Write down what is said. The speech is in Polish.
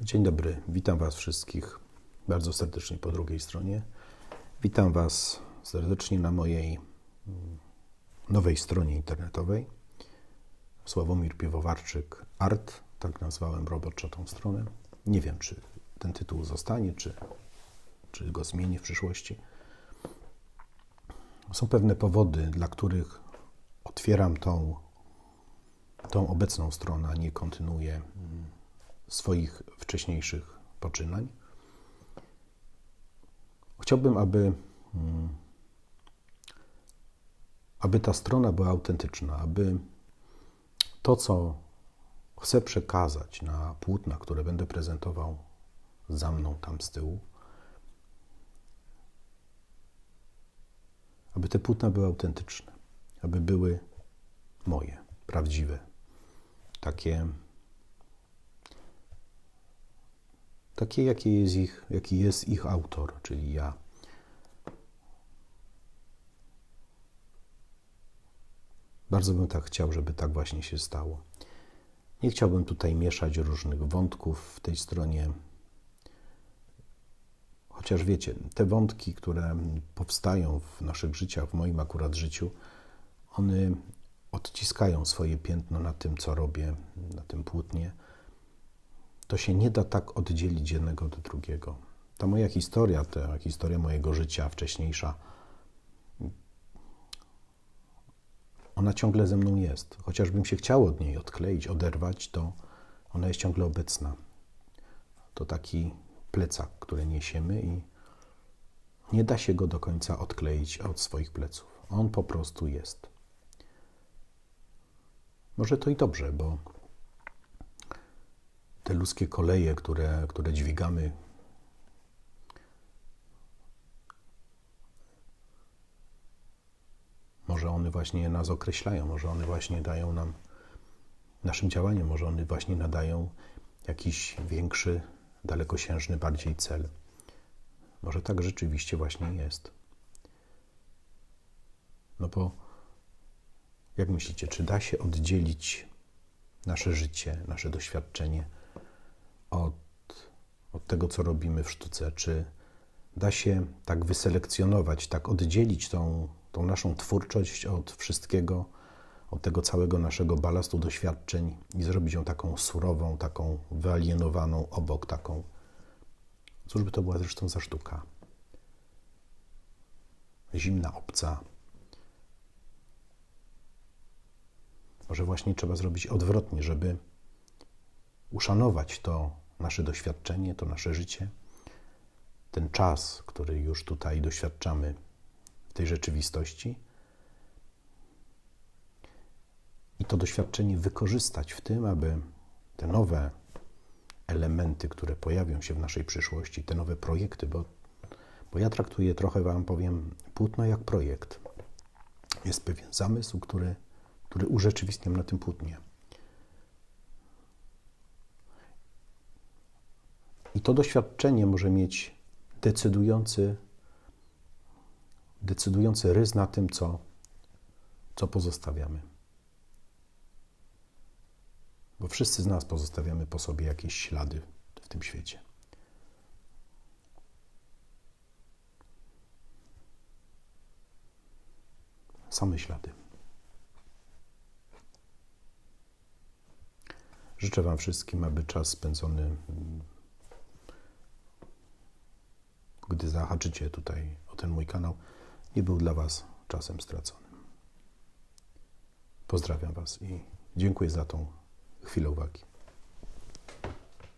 Dzień dobry, witam Was wszystkich bardzo serdecznie po drugiej stronie. Witam Was serdecznie na mojej mm, nowej stronie internetowej. Sławomir Piwowarczyk Art, tak nazwałem roboczo tą stronę. Nie wiem, czy ten tytuł zostanie, czy, czy go zmienię w przyszłości. Są pewne powody, dla których otwieram tą, tą obecną stronę, a nie kontynuuję mm, swoich wcześniejszych poczynań. Chciałbym, aby, mm, aby ta strona była autentyczna, aby to, co chcę przekazać na płótna, które będę prezentował za mną tam z tyłu, aby te płótna były autentyczne, aby były moje, prawdziwe, takie takie, jakie jest ich, jaki jest ich autor, czyli ja. Bardzo bym tak chciał, żeby tak właśnie się stało. Nie chciałbym tutaj mieszać różnych wątków w tej stronie. Chociaż wiecie, te wątki, które powstają w naszych życiach, w moim akurat życiu, one odciskają swoje piętno na tym, co robię, na tym płótnie to się nie da tak oddzielić jednego od drugiego. Ta moja historia, ta historia mojego życia wcześniejsza, ona ciągle ze mną jest. Chociażbym się chciał od niej odkleić, oderwać, to ona jest ciągle obecna. To taki plecak, który niesiemy i nie da się go do końca odkleić od swoich pleców. On po prostu jest. Może to i dobrze, bo te ludzkie koleje, które, które dźwigamy, może one właśnie nas określają, może one właśnie dają nam naszym działaniem, może one właśnie nadają jakiś większy, dalekosiężny bardziej cel. Może tak rzeczywiście właśnie jest. No bo jak myślicie, czy da się oddzielić nasze życie, nasze doświadczenie od, od tego, co robimy w sztuce? Czy da się tak wyselekcjonować, tak oddzielić tą, tą naszą twórczość od wszystkiego, od tego całego naszego balastu doświadczeń i zrobić ją taką surową, taką wyalienowaną obok, taką. Cóż by to była zresztą za sztuka? Zimna, obca. Może właśnie trzeba zrobić odwrotnie, żeby uszanować to nasze doświadczenie, to nasze życie, ten czas, który już tutaj doświadczamy w tej rzeczywistości. I to doświadczenie wykorzystać w tym, aby te nowe elementy, które pojawią się w naszej przyszłości, te nowe projekty, bo, bo ja traktuję trochę, Wam powiem, płótno jak projekt. Jest pewien zamysł, który, który urzeczywistniam na tym płótnie. I to doświadczenie może mieć decydujący, decydujący rys na tym, co, co pozostawiamy. Bo wszyscy z nas pozostawiamy po sobie jakieś ślady w tym świecie. Same ślady. Życzę Wam wszystkim, aby czas spędzony gdy zahaczycie tutaj o ten mój kanał, nie był dla Was czasem straconym. Pozdrawiam Was i dziękuję za tą chwilę uwagi.